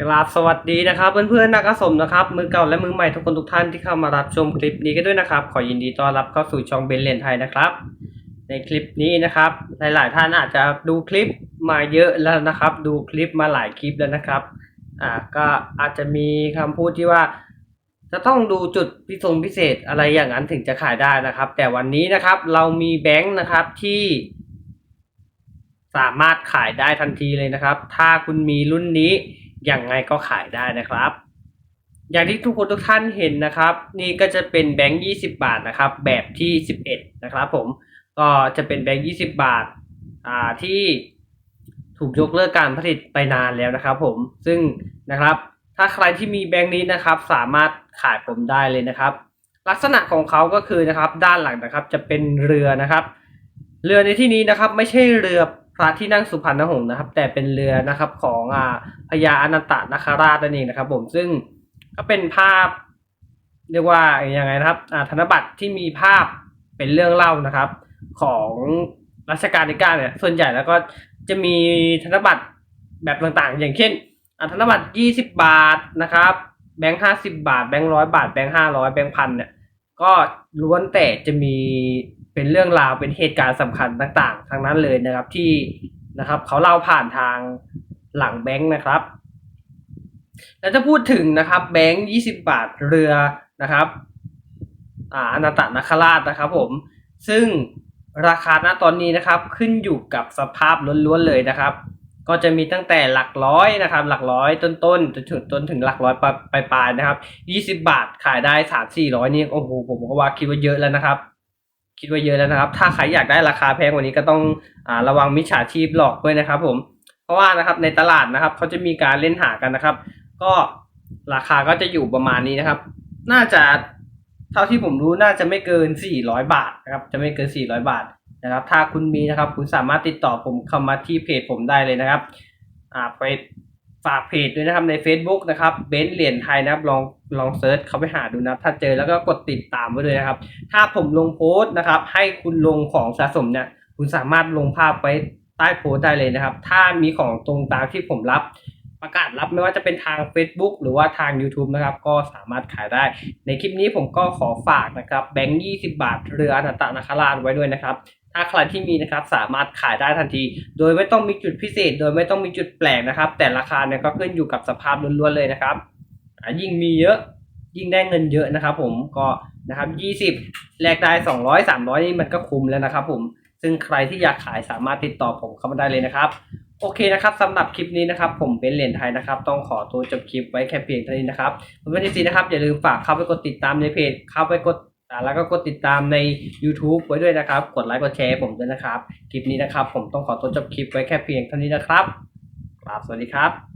กราบสวัสดีนะครับเพื่อนๆนักสมนะครับมือเก่าและมือใหม่ทุกคนทุกท่านที่เข้ามารับชมคลิปนี้กันด้วยนะครับ ขอยินดีต้อนรับเข้าสู่ช่องเบนเลนไทยนะครับ ในคลิปนี้นะครับ หลายๆท่านอาจจะดูคลิปมาเยอะแล้วนะครับ ดูคลิปมาหลายคลิปแล้วนะครับอ่าก็อาจจะมีคำพูดที่ว่า จะต้องดูจุดพิเศษพิเศษอะไรอย่างนั้นถึงจะขายได้นะครับ แต่วันนี้นะครับเรามีแบงค์นะครับที่สามารถขายได้ทันทีเลยนะครับ ถ้าคุณมีรุ่นนี้ ยังไงก็ขายได้นะครับ อย่างที่ทุกคนทุกท่านเห็นนะครับ นี่ก็จะเป็นแบงค์20 บาทนะครับ แบบที่ 11 นะครับผมก็จะเป็นแบงค์20 บาทอ่าที่ถูกยกเลิกการผลิตไปนานแล้วนะครับผมซึ่งนะครับถ้าใครที่มีแบงค์นี้นะครับ สามารถขายผมได้เลยนะครับ ลักษณะของเขาก็คือนะครับ ด้านหลังนะครับจะเป็นเรือนะครับ เรือในที่นี้นะครับ ไม่ใช่เรือ พระที่นั่งสุพรรณหงษ์นะครับ แต่เป็นเรือนะครับของอ่าพญาอนันตนาคราชนั่นเองนะครับ ผมซึ่งก็เป็นภาพ เรียกว่าอย่างไงนะครับอ่าธนบัตรที่มีภาพเป็นเรื่องเล่านะครับ ของรัชกาลที่เก้าเนี่ยส่วนใหญ่แล้วก็จะมีธนบัตรแบบต่างๆ อย่างเช่นอ่าธนบัตรยี่สิบบาทนะครับ แบงค์ห้าสิบาท แบงค์ร้อยบาท แบงค์ห้าร้อยแบงค์พันเนี่ย ก็ล้วนแต่จะมี เป็นเรื่องราวเป็นเหตุการณ์สำคัญต่างๆ ทั้งนั้นเลยนะครับที่นะครับเขาเล่าผ่านทางหลังแบงค์นะครับ แล้วจะพูดถึงนะครับแบงค์ยี่สิบาทเรือนะครับอ่าอนันตนาคราชนะครับผมซึ่งราคาณตอนนี้นะครับขึ้นอยู่กับสภาพล้วนๆเลยนะครับ ก็จะมีตั้งแต่หลักร้อยนะครับ หลักร้อยต้นๆจนถึงจนถึงหลักร้อยปลายๆนะครับยี่สิบาทขายได้สามสี่ร้อยนี่โอ้โหผมก็ว่าคิดว่าเยอะแล้วนะครับ คิดว่าเยอะแล้วนะครับ ถ้าใครอยากได้ราคาแพงกว่านี้ก็ต้องอ่าระวังมิจฉาชีพหลอกด้วยนะครับ ผม เพราะว่านะครับในตลาดนะครับเขาจะมีการเล่นหากันนะครับ ก็ราคาก็จะอยู่ประมาณนี้นะครับ น่าจะเท่าที่ผมรู้น่าจะไม่เกิน 400 บาทนะครับ จะไม่เกิน 400 บาทนะครับ ถ้าคุณมีนะครับ คุณสามารถติดต่อผมเข้ามาที่เพจผมได้เลยนะครับ อ่าไป ฝากเพจด้วยนะครับใน Facebook นะครับเบนเหรียญไทยนะครับลองลองเซิร์ชเขาไปหาดูนะถ้าเจอแล้วก็กดติดตามไว้เลยนะครับ ถ้าผมลงโพสต์นะครับ ให้คุณลงของสะสมเนี่ยคุณสามารถลงภาพไว้ใต้โพสต์ได้เลยนะครับ ถ้ามีของตรงตามที่ผมรับประกาศรับไม่ว่าจะเป็นทาง Facebook หรือว่าทาง YouTube นะครับ ก็สามารถขายได้ ในคลิปนี้ผมก็ขอฝากนะครับแบงค์20 บาทเรืออนันตนาคราชไว้ด้วยนะครับ ถ้าใครที่มีนะครับสามารถขายได้ทันที โดยไม่ต้องมีจุดพิเศษ โดยไม่ต้องมีจุดแปลกนะครับ แต่ราคาเนี่ยก็ขึ้นอยู่กับสภาพล้วนๆเลยนะครับยิ่งมีเยอะยิ่งได้เงินเยอะนะครับ ผมก็นะครับ 20 แลกได้ 200 300 นี่มันก็คุ้มแล้วนะครับ ผมซึ่งใครที่อยากขายสามารถติดต่อผมเข้ามาได้เลยนะครับ โอเคนะครับสำหรับคลิปนี้นะครับ ผมเป็นเหรียญไทยนะครับ ต้องขอตัวจบคลิปไว้แค่เพียงเท่านี้นะครับเพื่อนๆที่ซีนะครับอย่าลืมฝากเข้าไปกดติดตามในเพจเข้าไปกด แล้วก็กดติดตามใน YouTube ไว้ด้วยนะครับ กดไลค์กดแชร์ผมด้วยนะครับ คลิปนี้นะครับ ผมต้องขอตัวจบคลิปไว้แค่เพียงเท่านี้นะครับครับสวัสดีครับ